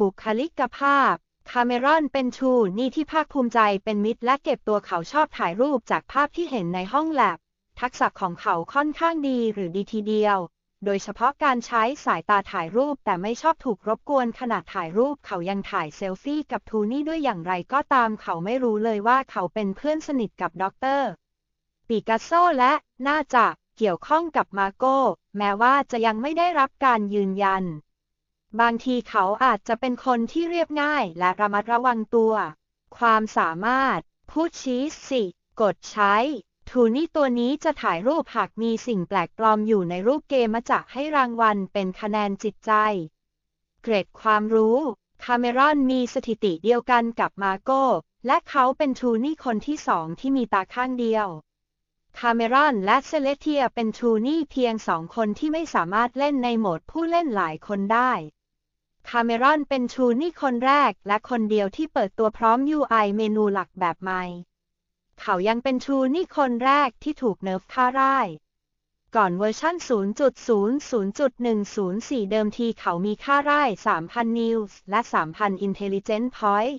บุคลิกภาพ คาเมรอนเป็นชูนี่ที่ภาคภูมิใจเป็นมิตรและเก็บตัวเขาชอบถ่ายรูปจากภาพที่เห็นในห้องแลบ ทักษะของเขาค่อนข้างดีหรือดีทีเดียว โดยเฉพาะการใช้สายตาถ่ายรูปแต่ไม่ชอบถูกรบกวนขณะถ่ายรูปเขายังถ่ายเซลฟี่กับทูนี่ด้วยอย่างไรก็ตามเขาไม่รู้เลยว่าเขาเป็นเพื่อนสนิทกับด็อกเตอร์ปิกัสโซและน่าจะเกี่ยวข้องกับมาโก้แม้ว่าจะยังไม่ได้รับการยืนยัน บางทีเขาอาจจะเป็นคนที่เรียบง่ายและระมัดระวังตัว ความสามารถ พูดชี้สิ กดใช้ ทูนี่ตัวนี้จะถ่ายรูปหากมีสิ่งแปลกปลอมอยู่ในรูปเกมมาจะให้รางวัลเป็นคะแนนจิตใจ เกรดความรู้คาเมรอนมีสถิติเดียวกันกับมาโก้ และเขาเป็นทูนี่คนที่สองที่มีตาข้างเดียว คาเมรอนและเซเลเทียเป็นทูนี่เพียงสองคนที่ไม่สามารถเล่นในโหมดผู้เล่นหลายคนได้ เมรอนเป็นทูนี่คนแรกและคนเดียวที่เปิดตัวพร้อม UI เมนูหลักแบบใหม่ เขายังเป็นทูนี่คนแรกที่ถูกเนิร์ฟค่าร่าย ก่อนเวอร์ชัน0.00.104 เดิมทีเขามีค่าร่าย 3,000 News และ 3,000 Intelligence Point